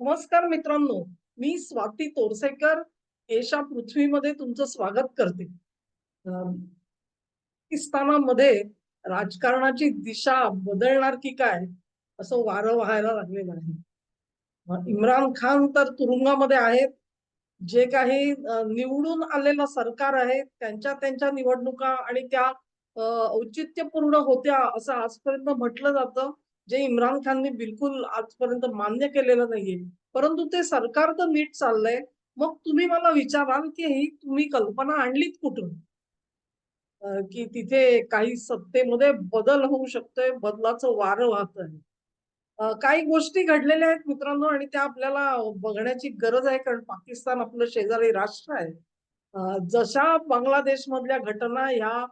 नमस्कार मित्रांनो मी स्वाती तोरसेकर एशा पृथ्वीमध्ये तुमचं स्वागत करते. पाकिस्तानामध्ये राजकारणाची दिशा बदलणार की काय असं वारं व्हायला लागलेलं आहे. इम्रान खान तर तुरुंगामध्ये आहेत. जे काही निवडून आलेलं सरकार आहे त्यांच्या त्यांच्या निवडणुका आणि त्या औचित्यपूर्ण होत्या असं आजपर्यंत म्हटलं जातं. जे इम्रान खानने बिलकुल आजपर्यंत मान्य केलेलं नाहीये. परंतु ते सरकार तर नीट चाललंय. मग तुम्ही मला विचाराल की ही तुम्ही कल्पना आणलीत कुठून? की तिथे काही सत्तेमध्ये बदल होऊ शकतोय बदलाचं वारं वाहत आहे काही गोष्टी घडलेल्या आहेत मित्रांनो आणि त्या आपल्याला बघण्याची गरज आहे कारण पाकिस्तान आपलं शेजारी राष्ट्र आहे. जशा बांगलादेश मधल्या घटना ह्या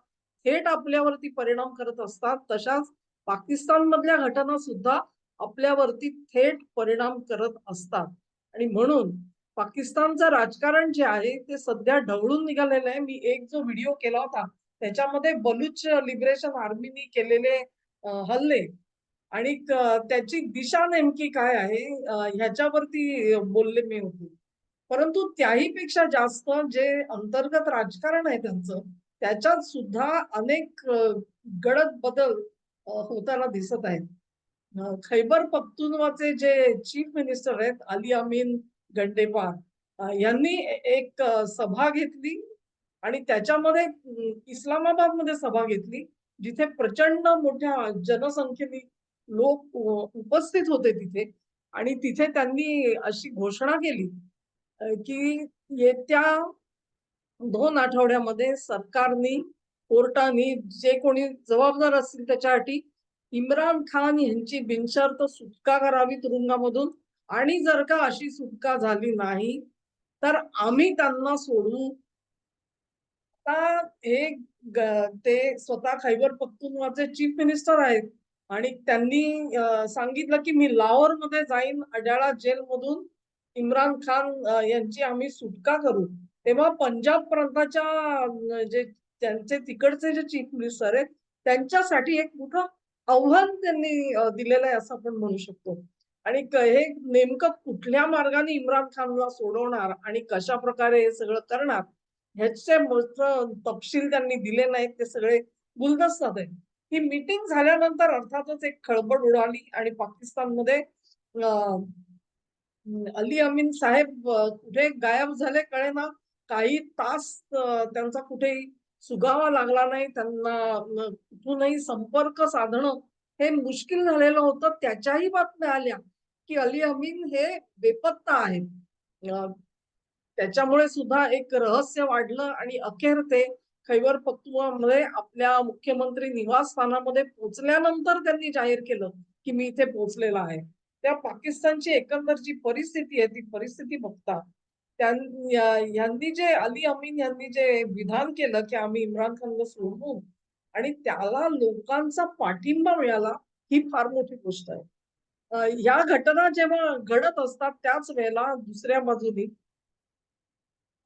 थेट आपल्यावरती परिणाम करत असतात तशाच पाकिस्तान मधल्या घटना सुद्धा आपल्यावरती थेट परिणाम करत असतात. आणि म्हणून पाकिस्तानचं राजकारण जे आहे ते सध्या ढवळून निघालेलं आहे. मी एक जो व्हिडिओ केला होता त्याच्यामध्ये बलुच लिबरेशन आर्मीनी केलेले हल्ले. आणि त्याची दिशा नेमकी काय आहे ह्याच्यावरती बोलले मी होते. परंतु त्याही पेक्षा जास्त जे अंतर्गत राजकारण आहे त्यांचं त्याच्यात सुद्धा अनेक गडद बदल होताना दिसत आहेत. खैबर पख्तुनवाचे जे चीफ मिनिस्टर आहेत अली अमीन गंडेपार यांनी एक सभा घेतली आणि त्याच्यामध्ये इस्लामाबादमध्ये सभा घेतली जिथे प्रचंड मोठ्या जनसंख्येने लोक उपस्थित होते तिथे. आणि तिथे त्यांनी अशी घोषणा केली की येत्या दोन आठवड्यामध्ये सरकारनी कोर्टाने जे कोणी जबाबदार असतील त्याच्यासाठी इम्रान खान यांची बिनशर्त सुटका करावी तुरुंगामधून. आणि जर का अशी सुटका झाली नाही तर आम्ही त्यांना सोडू. आता हे ते स्वतः खैबर पख्तुनवाचे चीफ मिनिस्टर आहेत. आणि त्यांनी सांगितलं की मी लाहोरमध्ये जाईन अड्याळा जेल मधून इम्रान खान यांची आम्ही सुटका करू. तेव्हा पंजाब प्रांताच्या जे त्यांचे तिकडचे जे चीफ मिनिस्टर आहेत त्यांच्यासाठी एक मोठं आव्हान त्यांनी दिलेलं आहे असं आपण म्हणू शकतो. आणि हे नेमकं कुठल्या मार्गाने इम्रान खानला सोडवणार आणि कशा प्रकारे हे सगळं करणार ह्याचे तपशील त्यांनी दिले नाहीत ते सगळे गुलदस्तात आहेत. ही मीटिंग झाल्यानंतर अर्थातच एक खळबळ उडाली आणि पाकिस्तानमध्ये अली अमीन साहेब कुठे गायब झाले कळेना. काही तास त्यांचा कुठेही सुगावा लागला नाही त्यांना कुठूनही संपर्क साधणं हे मुश्किल झालेलं होतं. त्याच्याही बातम्या आल्या की अली अमीन हे बेपत्ता आहेत. त्याच्यामुळे सुद्धा एक रहस्य वाढलं आणि अखेर ते खैबर पक्तुवामध्ये आपल्या मुख्यमंत्री निवासस्थानामध्ये पोहोचल्यानंतर त्यांनी जाहीर केलं की मी इथे पोहोचलेला आहे. त्या पाकिस्तानची एकंदर जी परिस्थिती आहे ती परिस्थिती बघता यांनी जे अली अमीन यांनी जे विधान केलं की आम्ही इम्रान खानला सोडवू आणि त्याला लोकांचा पाठिंबा मिळाला ही फार मोठी गोष्ट आहे. या घटना जेव्हा घडत असतात त्याच वेळेला दुसऱ्या बाजूनी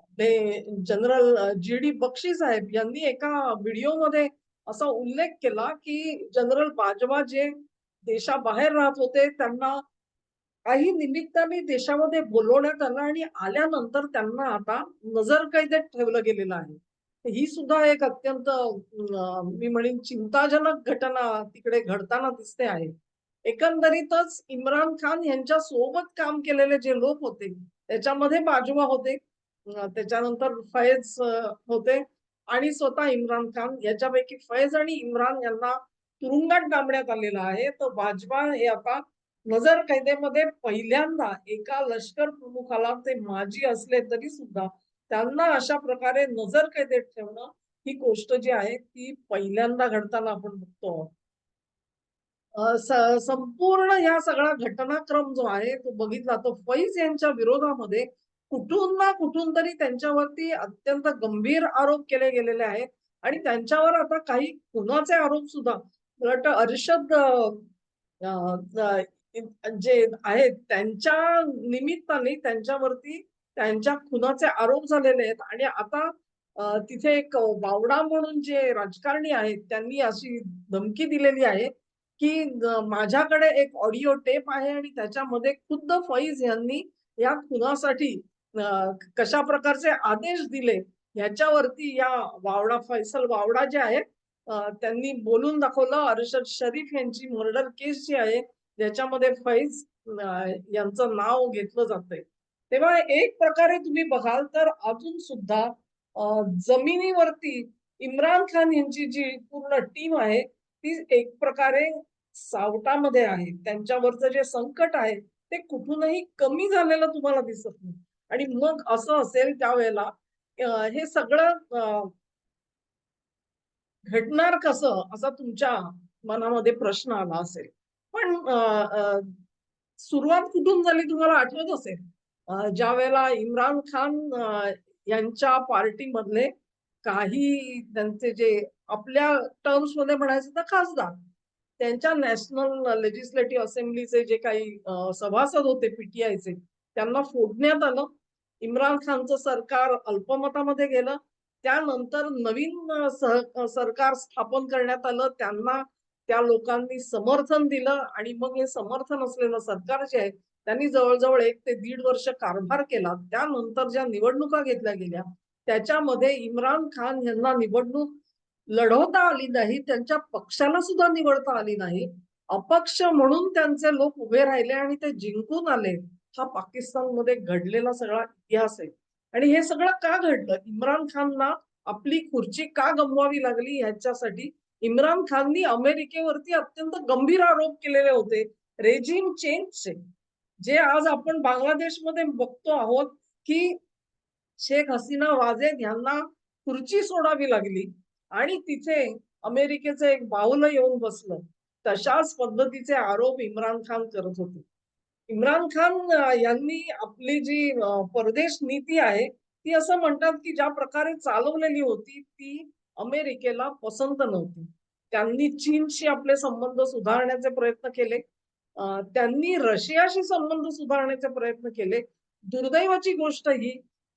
आपले general G D Bakshi Saheb यांनी एका व्हिडिओमध्ये असा उल्लेख केला की जनरल बाजवा जे देशाबाहेर राहत होते त्यांना काही निमित्ताने देशामध्ये बोलवण्यात आलं आणि आल्यानंतर त्यांना आता नजर कैदेत ठेवलं गेलेलं आहे. ही सुद्धा एक अत्यंत मी म्हणेन चिंताजनक घटना तिकडे घडताना दिसते आहे. एकंदरीतच इम्रान खान यांच्या सोबत काम केलेले जे लोक होते त्याच्यामध्ये बाजवा होते त्याच्यानंतर फैज होते आणि स्वतः इम्रान खान. याच्यापैकी फैज आणि इम्रान यांना तुरुंगात डांबण्यात आलेलं आहे. तर बाजवा हे आता नजर कैदेमध्ये पहिल्यांदा एका लष्कर प्रमुखाला ते माजी असले तरी सुद्धा त्यांना अशा प्रकारे नजर कैदेत ठेवणं ही गोष्ट जी आहे ती पहिल्यांदा घडताना आपण बघतो. संपूर्ण या सगळा घटनाक्रम जो आहे तो बघितला तो फैज यांच्या विरोधामध्ये कुठून ना कुठून तरी त्यांच्यावरती अत्यंत गंभीर आरोप केले गेलेले आहेत. आणि त्यांच्यावर आता काही खुनाचे आरोप सुद्धा. मला वाटतं अर्षद जे आहेत त्यांच्या निमित्ताने त्यांच्यावरती त्यांच्या खुनाचे आरोप झालेले आहेत. आणि आता तिथे एक बावडा म्हणून जे राजकारणी आहेत त्यांनी अशी धमकी दिलेली आहे की माझ्याकडे एक ऑडिओ टेप आहे आणि त्याच्यामध्ये खुद्द फैज यांनी या खुनासाठी कशा प्रकारचे आदेश दिले ह्याच्यावरती या वावडा फैसल वावडा जे आहेत त्यांनी बोलून दाखवलं. अरशद शरीफ यांची मर्डर केस जी आहे ज्याच्यामध्ये फैज यांचं नाव घेतलं जातंय. तेव्हा एक प्रकारे तुम्ही बघाल तर अजून सुद्धा जमिनीवरती इम्रान खान यांची जी पूर्ण टीम आहे ती एक प्रकारे सावटामध्ये आहे. त्यांच्यावरचं जे संकट आहे ते कुठूनही कमी झालेलं तुम्हाला दिसत नाही. आणि मग असं असेल त्यावेळेला हे सगळं अ, घडणार कसं असा तुमच्या मनामध्ये प्रश्न आला असेल? पण सुरुवात कुठून झाली तुम्हाला आठवत असेल? ज्या वेळेला इम्रान खान यांच्या पार्टीमधले काही त्यांचे जे आपल्या टर्म्समध्ये म्हणायचं तर खासदार त्यांच्या नॅशनल लेजिस्लेटिव्ह असेंब्लीचे जे काही सभासद होते पीटीआयचे त्यांना फोडण्यात आलं. इम्रान खानचं सरकार अल्पमतामध्ये गेलं. त्यानंतर नवीन सह सरकार स्थापन करण्यात आलं. त्यांना त्या लोकांनी समर्थन दिलं आणि मग हे समर्थन असलेलं सरकार जे आहे त्यांनी जवळजवळ एक ते दीड वर्ष कारभार केला. त्यानंतर ज्या निवडणुका घेतल्या गेल्या त्याच्यामध्ये इम्रान खान यांना निवडणूक लढवता आली नाही त्यांच्या पक्षाला सुद्धा निवडता आली नाही. अपक्ष म्हणून त्यांचे लोक उभे राहिले आणि ते जिंकून आले. हा पाकिस्तानमध्ये घडलेला सगळा इतिहास आहे. आणि हे सगळं का घडलं? इम्रान खानना आपली खुर्ची का गमवावी लागली? ह्याच्यासाठी इम्रान खाननी अमेरिकेवरती अत्यंत गंभीर आरोप केलेले होते. रेजिम चेंजचे जे आज आपण बांगलादेशमध्ये बघतो आहोत की शेख हसीना वाजेद यांना खुर्ची सोडावी लागली आणि तिथे अमेरिकेचं एक बाहुलं येऊन बसलं. तशाच पद्धतीचे आरोप इम्रान खान करत होते. इम्रान खान यांनी आपली जी परदेश नीती आहे ती असं म्हणतात की ज्या प्रकारे चालवलेली होती ती अमेरिकेला पसंत नव्हती. त्यांनी चीनशी आपले संबंध सुधारण्याचे प्रयत्न केले. त्यांनी रशियाशी संबंध सुधारण्याचे प्रयत्न केले. दुर्दैवाची गोष्ट ही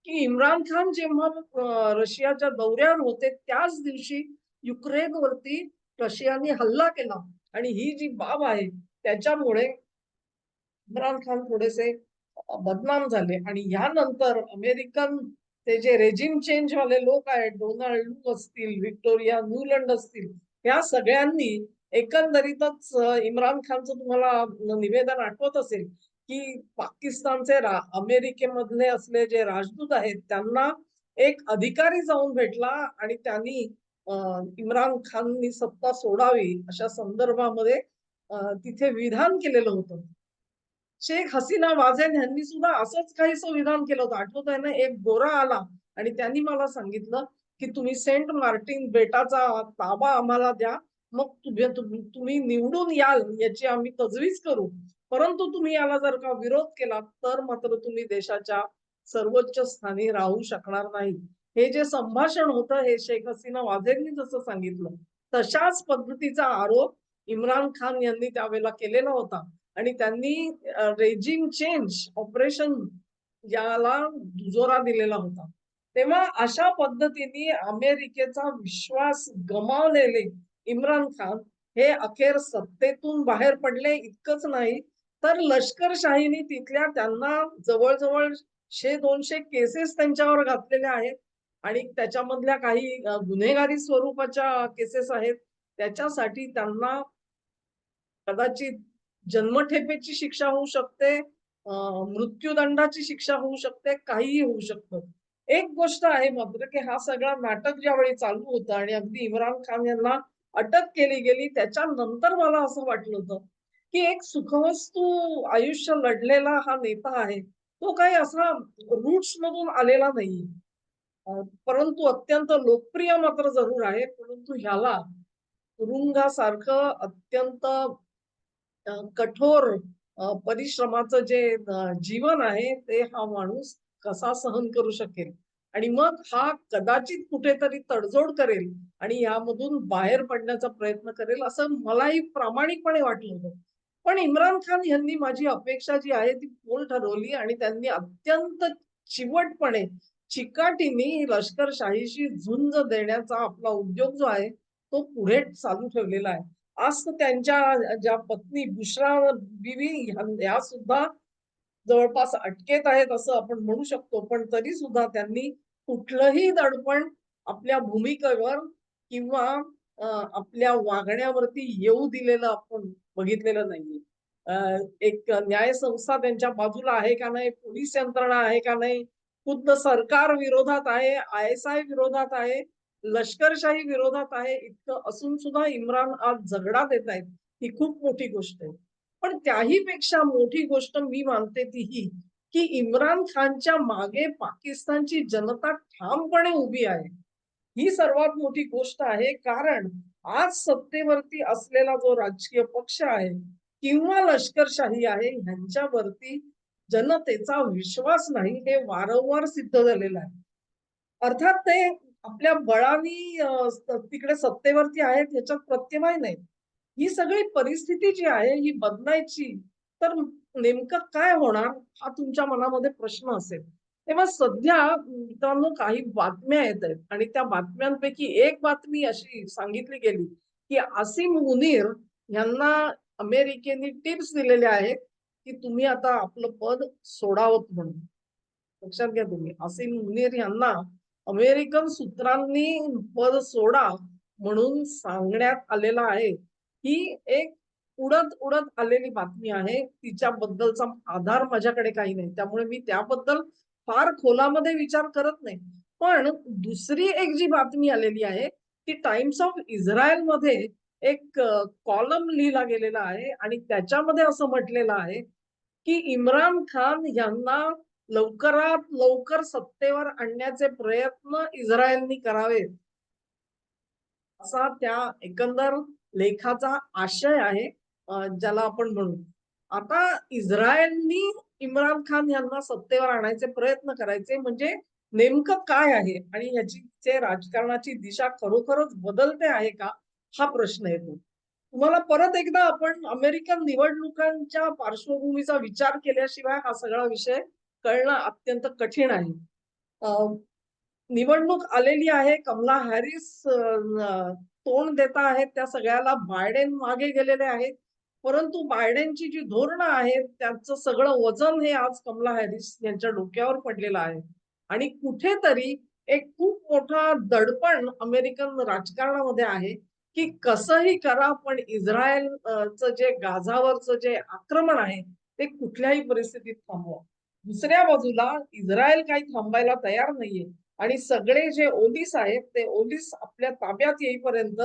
की इम्रान खान जेव्हा रशियाच्या दौऱ्यावर होते त्याच दिवशी युक्रेनवरती रशियाने हल्ला केला. आणि ही जी बाब आहे त्याच्यामुळे इम्रान खान थोडेसे बदनाम झाले. आणि यानंतर अमेरिकन ते जे रेजिम चेंज वाले लोक आहेत डोनाल्ड लू असतील व्हिक्टोरिया न्यूलंड असतील या सगळ्यांनी एकंदरीतच इम्रान खानचं तुम्हाला निवेदन आठवत असेल की पाकिस्तानचे रा अमेरिकेमधले असले जे राजदूत आहेत त्यांना एक अधिकारी जाऊन भेटला आणि त्यांनी इम्रान खाननी सत्ता सोडावी अशा संदर्भामध्ये तिथे विधान केलेलं होतं. शेख हसीना वाझेन यांनी सुद्धा असंच काही संविधान केलं होतं. आठवत आहे ना एक गोरा आला आणि त्यांनी मला सांगितलं की तुम्ही सेंट मार्टिन बेटाचा ताबा आम्हाला द्या मग तुम्ही तुम्ही- निवडून याल याची आम्ही तजवीज करू. परंतु तुम्ही याला जर का विरोध केला तर मात्र तुम्ही देशाच्या सर्वोच्च स्थानी राहू शकणार नाही. हे जे संभाषण होतं हे शेख हसीना वाझेंनी जसं सांगितलं तशाच पद्धतीचा आरोप इम्रान खान यांनी त्यावेळेला केलेला होता. आणि त्यांनी रेजिम चेंज ऑपरेशन याला दुजोरा दिलेला होता. तेव्हा अशा पद्धतीने अमेरिकेचा विश्वास गमावलेले इम्रान खान हे अखेर सत्तेतून बाहेर पडले इतकंच नाही तर लष्करशाहीने तिथल्या त्यांना जवळजवळ शे दोनशे केसेस त्यांच्यावर घातलेल्या आहेत. आणि त्याच्यामधल्या काही गुन्हेगारी स्वरूपाच्या केसेस आहेत. त्याच्यासाठी त्यांना कदाचित जन्मठेपेची शिक्षा होऊ शकते मृत्यूदंडाची शिक्षा होऊ शकते काहीही होऊ शकतं. एक गोष्ट आहे मात्र की हा सगळा नाटक ज्यावेळी चालू होतं आणि अगदी इम्रान खान यांना अटक केली गेली त्याच्यानंतर मला असं वाटलं होतं की एक सुखवस्तू आयुष्य लढलेला हा नेता आहे तो काही असा रूट्स मधून आलेला नाही. परंतु अत्यंत लोकप्रिय मात्र जरूर आहे परंतु ह्याला तुरुंगासारखं अत्यंत कठोर परिश्रमाचं जे जीवन आहे ते हा माणूस कसा सहन करू शकेल? आणि मग हा कदाचित कुठेतरी तडजोड करेल आणि यामधून बाहेर पडण्याचा प्रयत्न करेल असं मलाही प्रामाणिकपणे वाटलं होतं. पण इम्रान खान यांनी माझी अपेक्षा जी आहे ती पोल ठरवली आणि त्यांनी अत्यंत चिवटपणे चिकाटीने लष्करशाहीशी झुंज देण्याचा आपला उद्योग जो आहे तो पुढे चालू ठेवलेला आहे. आज त्यांच्या ज्या पत्नी बुश्रा बिवी ह्या सुद्धा जवळपास अटकेत आहेत असं आपण म्हणू शकतो. पण तरी सुद्धा त्यांनी कुठलंही दडपण आपल्या भूमिकेवर किंवा आपल्या वागण्यावरती येऊ दिलेलं आपण बघितलेलं नाहीये. अ, एक न्याय संस्था त्यांच्या बाजूला आहे का नाही पोलीस यंत्रणा आहे का नाही खुद्द सरकार विरोधात आहे आय एस आय विरोधात आहे लष्करशाही विरोधात आहे इतकं असून सुद्धा इम्रान आज झगडा देत आहेत ही खूप मोठी गोष्ट आहे. पण त्याही पेक्षा मोठी गोष्ट मी मानते ती ही की इम्रान खानच्या मागे पाकिस्तानची जनता ठामपणे उभी आहे. ही सर्वात मोठी गोष्ट आहे कारण आज सत्तेवरती असलेला जो राजकीय पक्ष आहे किंवा लष्करशाही आहे ह्यांच्यावरती जनतेचा विश्वास नाही हे वारंवार सिद्ध झालेलं आहे. अर्थात ते आपल्या बळाने तिकडे सत्तेवरती आहेत याच्यात प्रत्यवाय नाही. ही सगळी परिस्थिती जी आहे ही बदलायची तर नेमकं काय होणार हा तुमच्या मनामध्ये प्रश्न असेल. तेव्हा सध्या मित्रांनो काही बातम्या येत आहेत आणि त्या बातम्यांपैकी एक बातमी अशी सांगितली गेली की आसिम मुनीर यांना अमेरिकेने टिप्स दिलेल्या आहेत की तुम्ही आता आपलं पद सोडावत म्हणून. लक्षात घ्या तुम्ही. आसिम मुनीर यांना अमेरिकन सूत्रांनी पद सोडा म्हणून सांगण्यात आलेला आहे. ही एक उडत उडत आलेली बातमी आहे. तिच्याबद्दलचा आधार माझ्याकडे काही नाही. त्यामुळे मी त्याबद्दल फार खोलामध्ये विचार करत नाही. पण दुसरी एक जी बातमी आलेली आहे ती टाइम्स ऑफ इस्रायलमध्ये एक कॉलम लिहिला गेलेला आहे आणि त्याच्यामध्ये असं म्हटलेलं आहे की इम्रान खान यांना लवकरात लवकर सत्तेवर आणण्याचे प्रयत्न इस्रायलनी करावेत. असा त्या एकंदर लेखाचा आशय आहे ज्याला आपण म्हणू. आता इस्रायलनी इम्रान खान यांना सत्तेवर आणायचे प्रयत्न करायचे म्हणजे नेमकं काय आहे आणि ह्याची राजकारणाची दिशा खरोखरच बदलते आहे का? हा प्रश्न येतो. तुम्हाला परत एकदा आपण अमेरिकन निवडणुकांच्या पार्श्वभूमीचा विचार केल्याशिवाय हा सगळा विषय कळणं अत्यंत कठीण आहे. निवडणूक आलेली आहे कमला हॅरिस तोंड देता आहेत त्या सगळ्याला बायडेन मागे गेलेले आहेत. परंतु बायडेनची जी धोरणं आहेत त्यांचं सगळं वजन हे आज कमला हॅरिस यांच्या डोक्यावर पडलेलं आहे. आणि कुठेतरी एक खूप मोठा दडपण अमेरिकन राजकारणामध्ये आहे की कसंही करा पण इस्रायल जे गाझावरचं जे आक्रमण आहे ते कुठल्याही परिस्थितीत थांबवा. दुसऱ्या बाजूला इस्रायल काही थांबायला तयार नाहीये. आणि सगळे जे ओलीस आहेत ते ओलीस आपल्या ताब्यात येईपर्यंत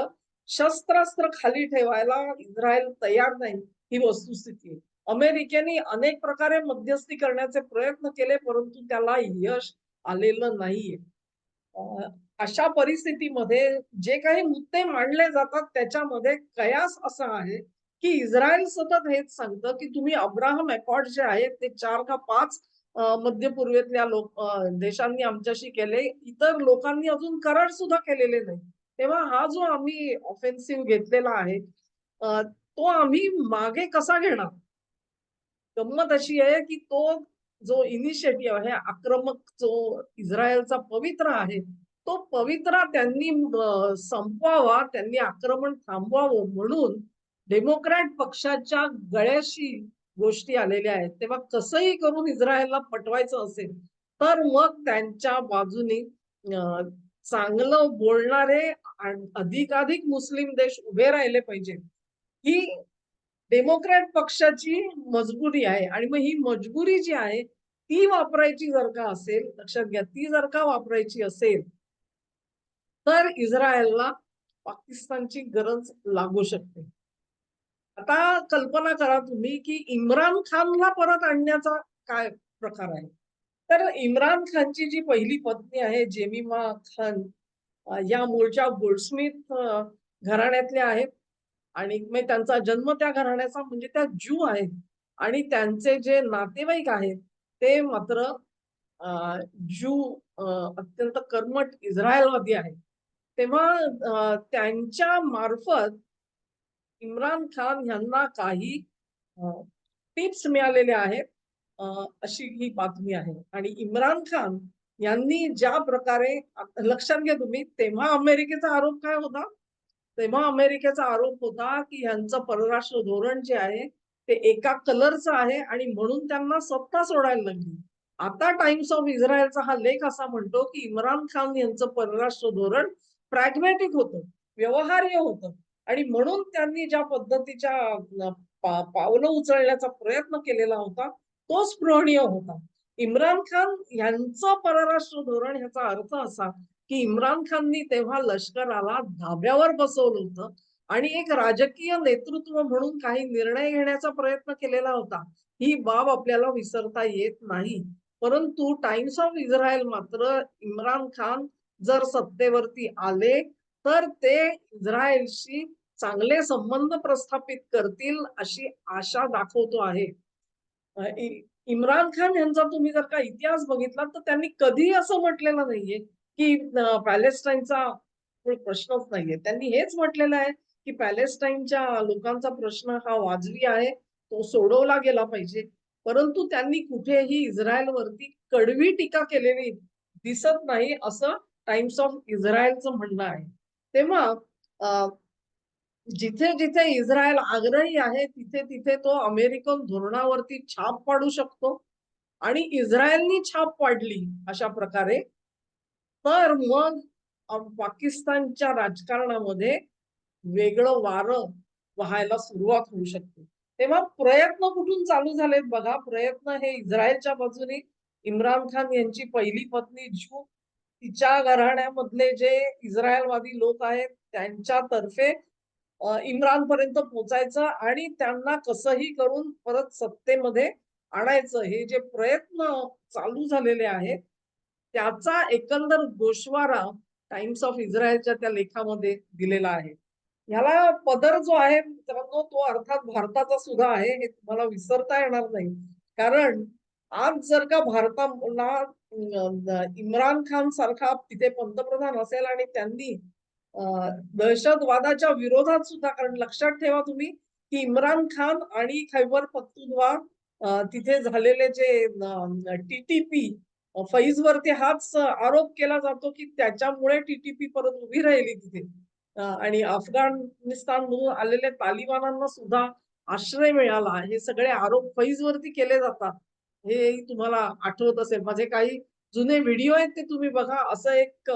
शस्त्रास्त्र खाली ठेवायला इस्रायल तयार नाही ही वस्तुस्थिती आहे. अमेरिकेने अनेक प्रकारे मध्यस्थी करण्याचे प्रयत्न केले परंतु त्याला यश आलेलं नाहीये. अशा परिस्थितीमध्ये जे काही मुद्दे मांडले जातात त्याच्यामध्ये कयास असा आहे की इस्रायल सतत हेच सांगतं की तुम्ही अब्राहम अकॉर्ड जे आहेत ते चार का पाच मध्य पूर्वेतल्या लोक देशांनी आमच्याशी केले. इतर लोकांनी अजून करार सुद्धा केलेले नाही. तेव्हा हा जो आम्ही ऑफेन्सिव्ह घेतलेला आहे तो आम्ही मागे कसा घेणार? गंमत अशी आहे की तो जो इनिशिएटिव्ह आहे आक्रमक जो इस्रायलचा पवित्र आहे तो पवित्रा त्यांनी संपवावा त्यांनी आक्रमण थांबवावं म्हणून डेमोक्रॅट पक्षाच्या गळ्याशी गोष्टी आलेल्या आहेत. तेव्हा कसंही करून इस्रायलला पटवायचं असेल तर मग त्यांच्या बाजूने चांगलं बोलणारे अधिकाधिक मुस्लिम देश उभे राहिले पाहिजेत ही डेमोक्रॅट पक्षाची मजबुरी आहे आणि मग ही मजबुरी जी आहे ती वापरायची जर का असेल लक्षात घ्या ती जर का वापरायची असेल तर इस्रायलला पाकिस्तानची गरज लागू शकते. आता कल्पना करा तुम्ही की इम्रान खानला परत आणण्याचा काय प्रकार आहे? तर इम्रान खानची जी पहिली पत्नी आहे जेमिमा खान या मूळच्या गोल्डस्मिथ घराण्यातल्या आहेत. आणि मग त्यांचा जन्म त्या घराण्याचा म्हणजे त्या ज्यू आहेत. आणि त्यांचे जे नातेवाईक आहेत ते मात्र जू ज्यू अत्यंत कर्मट इस्रायलवादी आहेत. तेव्हा त्यांच्या मार्फत इम्रान खान यांना काही टिप्स मिळालेल्या आहेत अशी ही बातमी आहे. आणि इम्रान खान यांनी ज्या प्रकारे लक्षात घ्या तुम्ही तेव्हा अमेरिकेचा आरोप काय होता? तेव्हा अमेरिकेचा आरोप होता की ह्यांचं परराष्ट्र धोरण जे आहे ते एका कलरचं आहे आणि म्हणून त्यांना सत्ता सोडायला लागली. आता टाइम्स ऑफ इस्रायलचा हा लेख असा म्हणतो की इम्रान खान यांचं परराष्ट्र धोरण प्रॅग्मॅटिक होतं व्यवहार्य होतं. आणि म्हणून त्यांनी ज्या पद्धतीच्या पावलं उचलण्याचा प्रयत्न केलेला होता तो स्पृहणीय होता. इम्रान खान यांचं परराष्ट्र धोरण ह्याचा अर्थ असा की इम्रान खाननी तेव्हा लष्कराला धाब्यावर बसवलं होतं आणि एक राजकीय नेतृत्व म्हणून काही निर्णय घेण्याचा प्रयत्न केलेला होता. ही बाब आपल्याला विसरता येत नाही. परंतु टाइम्स ऑफ इस्रायल मात्र इम्रान खान जर सत्तेवरती आले तर ते इस्रायलशी चांगले संबंध प्रस्थापित करतील अशी आशा दाखवतो आहे. इम्रान खान यांचा तुम्ही जर का इतिहास बघितला तर त्यांनी कधी असं म्हटलेलं नाहीये की पॅलेस्टाईनचा प्रश्नच नाहीये. त्यांनी हेच म्हटलेलं आहे की पॅलेस्टाईनच्या लोकांचा प्रश्न हा वाजवी आहे तो सोडवला गेला पाहिजे. परंतु त्यांनी कुठेही इस्रायलवरती कडवी टीका केलेली दिसत नाही असं टाइम्स ऑफ इस्रायलचं म्हणणं आहे. तेव्हा जिथे जिथे इस्रायल आग्रही आहे तिथे तिथे तो अमेरिकन धोरणावरती छाप पाडू शकतो. आणि इस्रायलनी छाप पाडली अशा प्रकारे तर मग पाकिस्तानच्या राजकारणामध्ये वेगळं वारं व्हायला सुरुवात होऊ शकते. तेव्हा प्रयत्न कुठून चालू झालेत बघा. प्रयत्न हे इस्रायलच्या बाजूने. इम्रान खान यांची पहिली पत्नी जू तिच्या घराण्यामधले जे इस्रायलवादी लोक आहेत त्यांच्यातर्फे इम्रानपर्यंत इम्रान पर्यंत पोचायचं आणि त्यांना कसंही करून परत सत्तेमध्ये आणायचं. हे जे प्रयत्न चालू झालेले आहेत त्याचा एकंदर गोशवारा टाइम्स ऑफ इस्रायलच्या त्या लेखामध्ये दिलेला आहे. ह्याला पदर जो आहे मित्रांनो तो अर्थात भारताचा सुद्धा आहे हे तुम्हाला विसरता येणार नाही. कारण आज जर का भारताला इम्रान खान सारखा तिथे पंतप्रधान असेल आणि त्यांनी दहशतवादाच्या विरोधात सुद्धा कारण लक्षात ठेवा तुम्ही की इम्रान खान आणि खैबर पख्तुनवा तिथे झालेले जे टीटीपी फैजवरती हाच आरोप केला जातो की त्याच्यामुळे टीटीपी परत उभी राहिली तिथे. आणि अफगाणिस्तान मधून आलेल्या तालिबानांना सुद्धा आश्रय मिळाला. हे सगळे आरोप फैजवरती केले जातात. हे तुम्हाला आठवत असेल. माझे काही जुने व्हिडिओ आहेत ते तुम्ही बघा. असं एक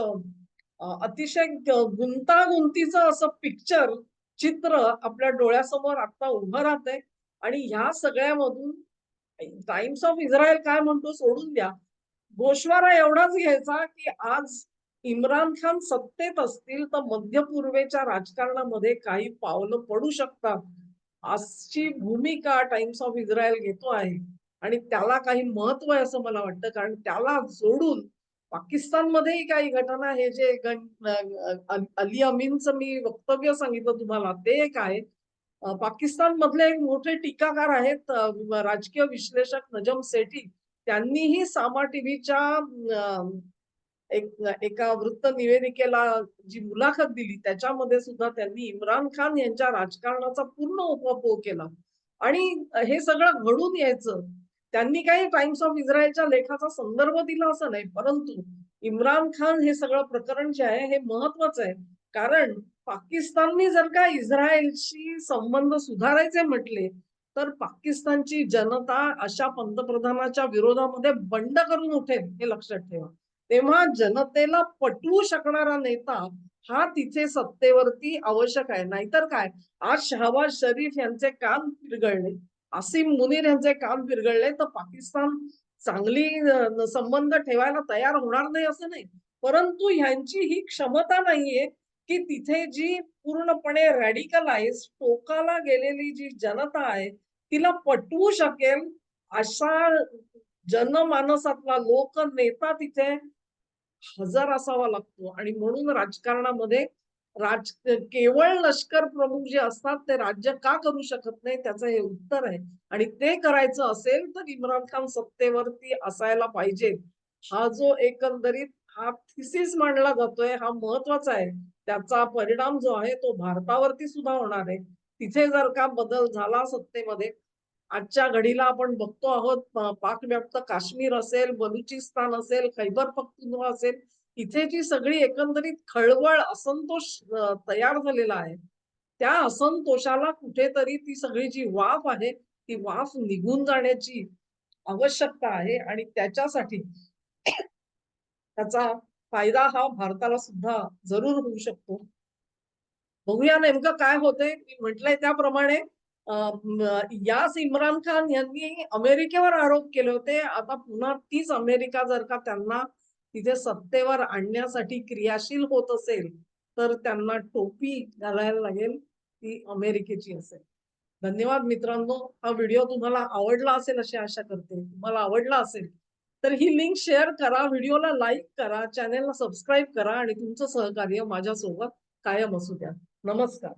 अतिशय गुंतागुंतीचं असं पिक्चर चित्र आपल्या डोळ्यासमोर आता उभं राहतंय. आणि ह्या सगळ्यामधून टाइम्स ऑफ इस्रायल काय म्हणतो सोडून द्या. गोशवारा एवढाच घ्यायचा की आज इम्रान खान सत्तेत असतील तर मध्य पूर्वेच्या राजकारणामध्ये काही पावलं पडू शकतात. आजची भूमिका टाइम्स ऑफ इस्रायल घेतो आहे. आणि त्याला काही महत्त्व आहे असं मला वाटतं. कारण त्याला जोडून पाकिस्तानमध्येही काही घटना हे जे अली अमीनचं मी वक्तव्य सांगितलं तुम्हाला ते एक आहे. पाकिस्तान मधले एक मोठे टीकाकार आहेत राजकीय विश्लेषक नजम सेठी. त्यांनीही सामा टीव्हीच्या एक एका वृत्त निवेदिकेला जी मुलाखत दिली त्याच्यामध्ये सुद्धा त्यांनी इम्रान खान यांच्या राजकारणाचा पूर्ण उपभोग केला. आणि हे सगळं घडून यायचं त्यांनी काही टाइम्स ऑफ इस्रायलच्या लेखाचा संदर्भ दिला असं नाही परंतु इम्रान खान हे सगळं प्रकरण जे आहे हे महत्वाचं आहे. कारण पाकिस्ताननी जर का इस्रायलशी संबंध सुधारायचे म्हटले तर पाकिस्तानची जनता अशा पंतप्रधानाच्या विरोधामध्ये बंड करून उठेल हे लक्षात ठेवा. तेव्हा जनतेला पटवू शकणारा नेता हा तिथे सत्तेवरती आवश्यक आहे. नाहीतर काय? आज शहबाज शरीफ यांचे काम पिरगळले. आसिम मुनीर यांचे कान पिरगळले तर पाकिस्तान चांगली संबंध ठेवायला तयार होणार नाही असं नाही. परंतु ह्यांची ही क्षमता नाहीये की तिथे जी पूर्णपणे रॅडिकलाइज टोकाला गेलेली जी जनता आहे तिला पटवू शकेल अशा जनमानसातला लोकनेता तिथे हजर असावा लागतो. आणि म्हणून राजकारणामध्ये राज केवळ लष्कर प्रमुख जे असतात ते राज्य का करू शकत नाही? त्याचं हे उत्तर आहे. आणि ते करायचं असेल तर इम्रान खान सत्तेवरती असायला पाहिजे. हा जो एकंदरीत हा थिसिस मांडला जातोय हा महत्त्वाचा आहे. त्याचा परिणाम जो आहे तो भारतावरती सुद्धा होणार आहे. तिथे जर का बदल झाला सत्तेमध्ये आजच्या घडीला आपण बघतो आहोत पाकव्याप्त काश्मीर असेल बलुचिस्तान असेल खैबर पख्तुनवा असेल इथे जी सगळी एकंदरीत खळबळ असंतोष तयार झालेला आहे त्या असंतोषाला कुठेतरी ती सगळी जी वाफ आहे ती वाफ निघून जाण्याची आवश्यकता आहे आणि त्याच्यासाठी त्याचा फायदा हा भारताला सुद्धा जरूर होऊ शकतो. बघूया नेमकं काय होतंय. मी म्हटलंय त्याप्रमाणे याच इम्रान खान यांनी अमेरिकेवर आरोप केले होते. आता पुन्हा तीच अमेरिका जर का त्यांना तिथे सत्तेवर आणण्यासाठी क्रियाशील होत असेल तर त्यांना टोपी घालायला लागेल ती अमेरिकेची असेल. धन्यवाद मित्रांनो. हा व्हिडिओ तुम्हाला आवडला असेल अशी आशा करते. तुम्हाला आवडला असेल तर ही लिंक शेअर करा व्हिडिओला लाईक करा चॅनेलला सबस्क्राईब करा आणि तुमचं सहकार्य माझ्यासोबत कायम असू द्या. नमस्कार.